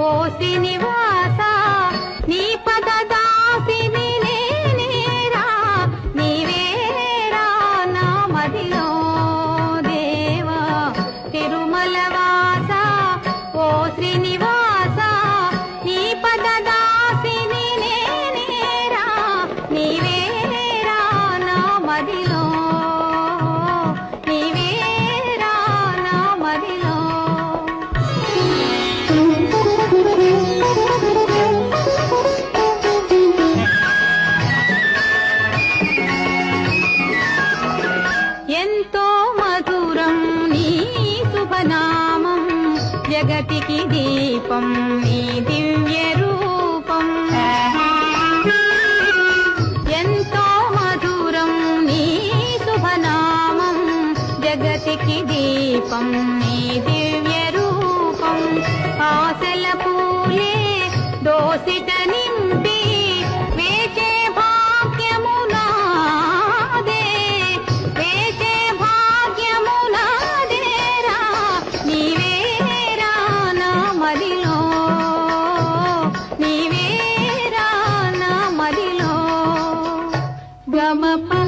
お手には దీపం నీ దివ్య రూపం. ఎంతో మధురం నీ శుభనామం జగతికి దీపం నీ దివ్య రూపం. ఆశల పూలే దోసిటని గమ ప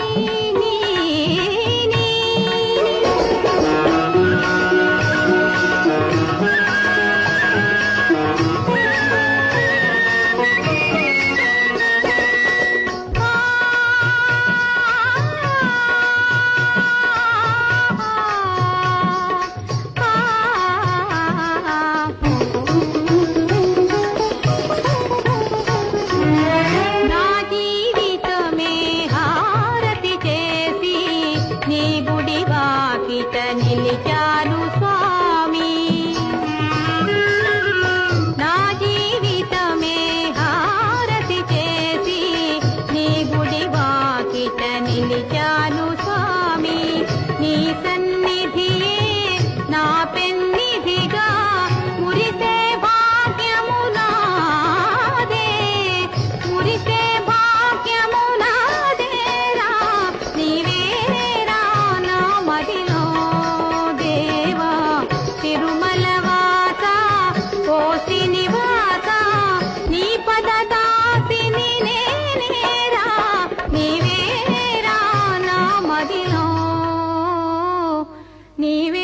चारू सा ನೀವೇ